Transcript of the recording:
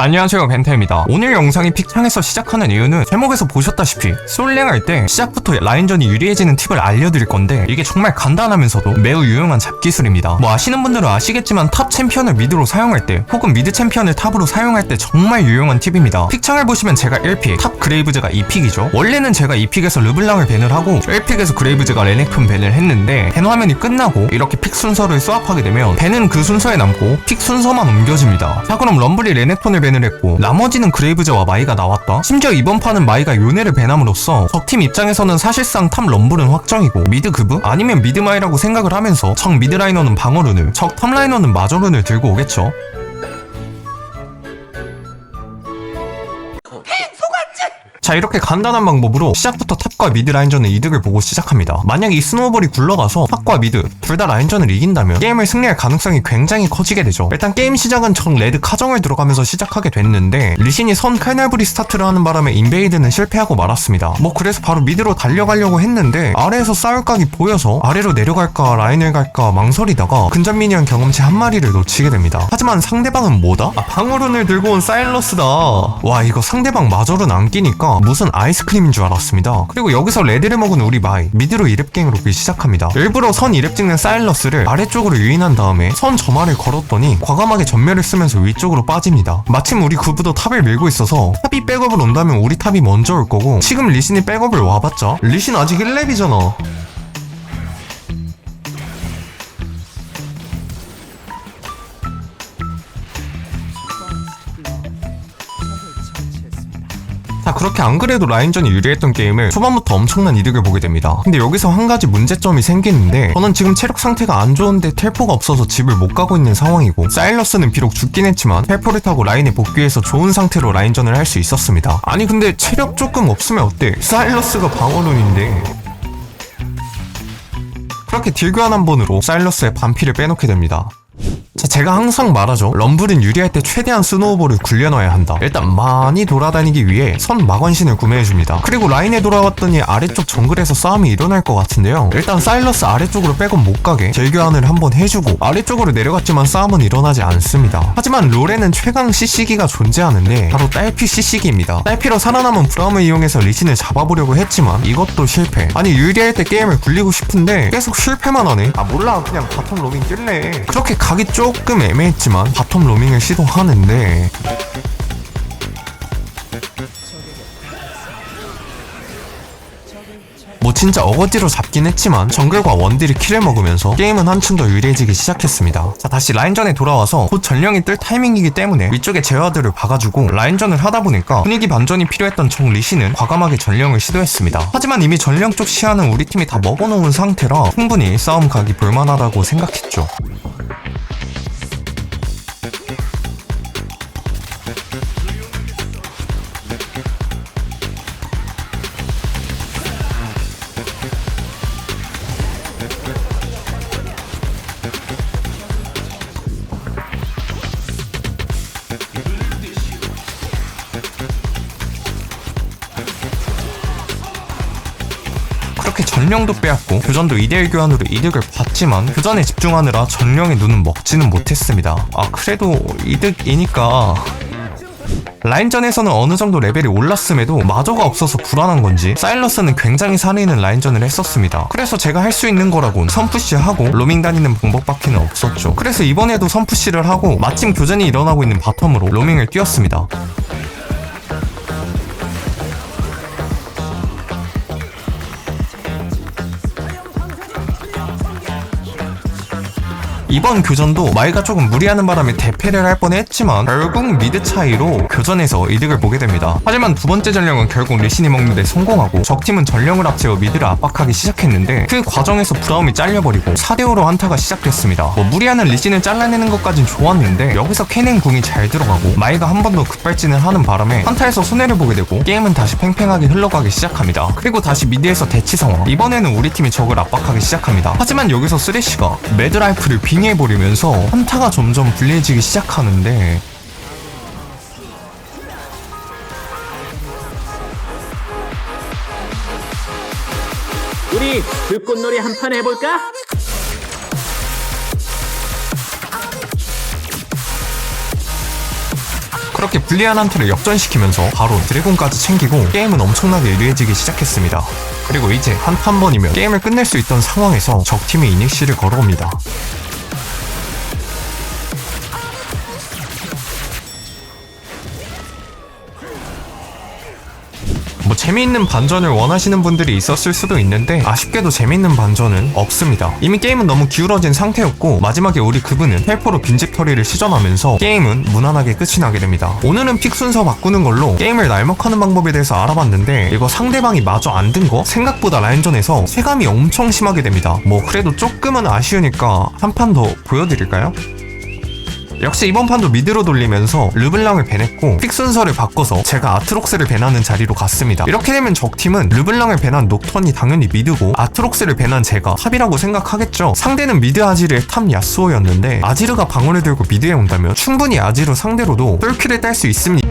안녕하세요 벤테입니다. 오늘 영상이 픽창에서 시작하는 이유는 제목에서 보셨다시피 솔랭할 때 시작부터 라인전이 유리해지는 팁을 알려드릴 건데 이게 정말 간단하면서도 매우 유용한 잡기술입니다. 뭐 아시는 분들은 아시겠지만 탑 챔피언을 미드로 사용할 때 혹은 미드 챔피언을 탑으로 사용할 때 정말 유용한 팁입니다. 픽창을 보시면 제가 1픽 탑 그레이브즈가 2픽이죠. 원래는 제가 2픽에서 르블랑을 밴을 하고 1픽에서 그레이브즈가 레넥톤 밴을 했는데 밴 화면이 끝나고 이렇게 픽 순서를 스왑하게 되면 밴은 그 순서에 남고 픽 순서만 옮겨집니다. 자 그럼 럼블이 레넥톤을 밴을 했고 나머지는 그레이브즈와 마이가 나왔다. 심지어 이번 판은 마이가 요네를 밴함으로써 적팀 입장에서는 사실상 탑 럼블은 확정이고 미드 그브 아니면 미드 마이라고 생각을 하면서 적 미드 라이너는 방어 룬을 적 탑 라이너는 마저 룬을 들고 오겠죠 자 이렇게 간단한 방법으로 시작부터 탑과 미드 라인전의 이득을 보고 시작합니다. 만약 이 스노우볼이 굴러가서 탑과 미드 둘 다 라인전을 이긴다면 게임을 승리할 가능성이 굉장히 커지게 되죠. 일단 게임 시작은 정 레드 카정을 들어가면서 시작하게 됐는데 리신이 선 칼날브리 스타트를 하는 바람에 인베이드는 실패하고 말았습니다. 뭐 그래서 바로 미드로 달려가려고 했는데 아래에서 싸울 각이 보여서 아래로 내려갈까 라인을 갈까 망설이다가 근접 미니언 경험치 한 마리를 놓치게 됩니다. 하지만 상대방은 뭐다? 아 방어룬을 들고 온 사일러스다. 와 이거 상대방 마저룬 안 끼니까 무슨 아이스크림인 줄 알았습니다. 그리고 여기서 레드를 먹은 우리 마이 미드로 이랩갱으로 기 시작합니다. 일부러 선 이랩 찍는 사일러스를 아래쪽으로 유인한 다음에 선 점화를 걸었더니 과감하게 전멸을 쓰면서 위쪽으로 빠집니다. 마침 우리 구부도 탑을 밀고 있어서 탑이 백업을 온다면 우리 탑이 먼저 올 거고 지금 리신이 백업을 와봤자 리신 아직 1렙이잖아. 자 그렇게 안 그래도 라인전이 유리했던 게임을 초반부터 엄청난 이득을 보게 됩니다. 근데 여기서 한 가지 문제점이 생기는데 저는 지금 체력 상태가 안 좋은데 텔포가 없어서 집을 못 가고 있는 상황이고 사일러스는 비록 죽긴 했지만 텔포를 타고 라인에 복귀해서 좋은 상태로 라인전을 할 수 있었습니다. 아니 근데 체력 조금 없으면 어때? 사일러스가 방어론인데. 그렇게 딜교환 한 번으로 사일러스의 반피를 빼놓게 됩니다 자, 제가 항상 말하죠. 럼블은 유리할 때 최대한 스노우볼을 굴려놔야 한다. 일단 많이 돌아다니기 위해 선 마관신을 구매해줍니다. 그리고 라인에 돌아왔더니 아래쪽 정글에서 싸움이 일어날 것 같은데요. 일단 사일러스 아래쪽으로 백업 못 가게 재교환을 한번 해주고 아래쪽으로 내려갔지만 싸움은 일어나지 않습니다. 하지만 롤에는 최강 CC기가 존재하는데 바로 딸피 CC기입니다. 딸피로 살아남은 브라움을 이용해서 리신을 잡아보려고 했지만 이것도 실패. 아니 유리할 때 게임을 굴리고 싶은데 계속 실패만 하네. 아 몰라 그냥 바텀 로밍 뛸래. 그렇게 가기 조금 애매했지만 바텀 로밍을 시도하는데 뭐 진짜 어거지로 잡긴 했지만 정글과 원딜이 킬을 먹으면서 게임은 한층 더 유리해지기 시작했습니다. 자 다시 라인전에 돌아와서 곧 전령이 뜰 타이밍이기 때문에 위쪽에 제어들을 박아주고 라인전을 하다 보니까 분위기 반전이 필요했던 정 리시는 과감하게 전령을 시도했습니다. 하지만 이미 전령 쪽 시야는 우리 팀이 다 먹어놓은 상태라 충분히 싸움 각이 볼만하다고 생각했죠. 그렇게 전령도 빼앗고 교전도 2대1 교환으로 이득을 봤지만 교전에 집중하느라 전령의 눈은 먹지는 못했습니다. 아 그래도 이득이니까 라인전에서는 어느 정도 레벨이 올랐음에도 마저가 없어서 불안한 건지 사일러스는 굉장히 살아있는 라인전을 했었습니다. 그래서 제가 할 수 있는 거라곤 선푸시하고 로밍 다니는 방법밖에는 없었죠. 그래서 이번에도 선푸시를 하고 마침 교전이 일어나고 있는 바텀으로 로밍을 뛰었습니다. 이번 교전도 마이가 조금 무리하는 바람에 대패를 할 뻔했지만 결국 미드 차이로 교전에서 이득을 보게 됩니다. 하지만 두 번째 전령은 결국 리신이 먹는데 성공하고 적팀은 전령을 앞세워 미드를 압박하기 시작했는데 그 과정에서 브라움이 잘려버리고 4대5로 한타가 시작됐습니다. 뭐 무리하는 리신을 잘라내는 것까진 좋았는데 여기서 캐넨 궁이 잘 들어가고 마이가 한 번 더 급발진을 하는 바람에 한타에서 손해를 보게 되고 게임은 다시 팽팽하게 흘러가기 시작합니다. 그리고 다시 미드에서 대치 상황 이번에는 우리 팀이 적을 압박하기 시작합니다. 하지만 여기서 쓰레쉬가 매드라이프를 빙의해버리면서 한타가 점점 불리해지기 시작하는데 우리 불꽃놀이 한 판 해볼까? 그렇게 불리한 한타를 역전시키면서 바로 드래곤까지 챙기고 게임은 엄청나게 유리해지기 시작했습니다. 그리고 이제 한 판 번이면 게임을 끝낼 수 있던 상황에서 적팀이 이닉시를 걸어옵니다. 재미있는 반전을 원하시는 분들이 있었을 수도 있는데 아쉽게도 재미있는 반전은 없습니다. 이미 게임은 너무 기울어진 상태였고 마지막에 우리 그분은 헬퍼로 빈집 털이를 시전하면서 게임은 무난하게 끝이 나게 됩니다. 오늘은 픽 순서 바꾸는 걸로 게임을 날먹하는 방법에 대해서 알아봤는데 이거 상대방이 마저 안 든 거 생각보다 라인전에서 체감이 엄청 심하게 됩니다. 뭐 그래도 조금은 아쉬우니까 한 판 더 보여드릴까요? 역시 이번 판도 미드로 돌리면서 르블랑을 배냈고 픽 순서를 바꿔서 제가 아트록스를 배나는 자리로 갔습니다. 이렇게 되면 적팀은 르블랑을 배난 녹턴이 당연히 미드고 아트록스를 배난 제가 탑이라고 생각하겠죠. 상대는 미드 아지르의 탑 야스오였는데 아지르가 방어를 들고 미드에 온다면 충분히 아지르 상대로도 똘킬을 딸수 있습니다.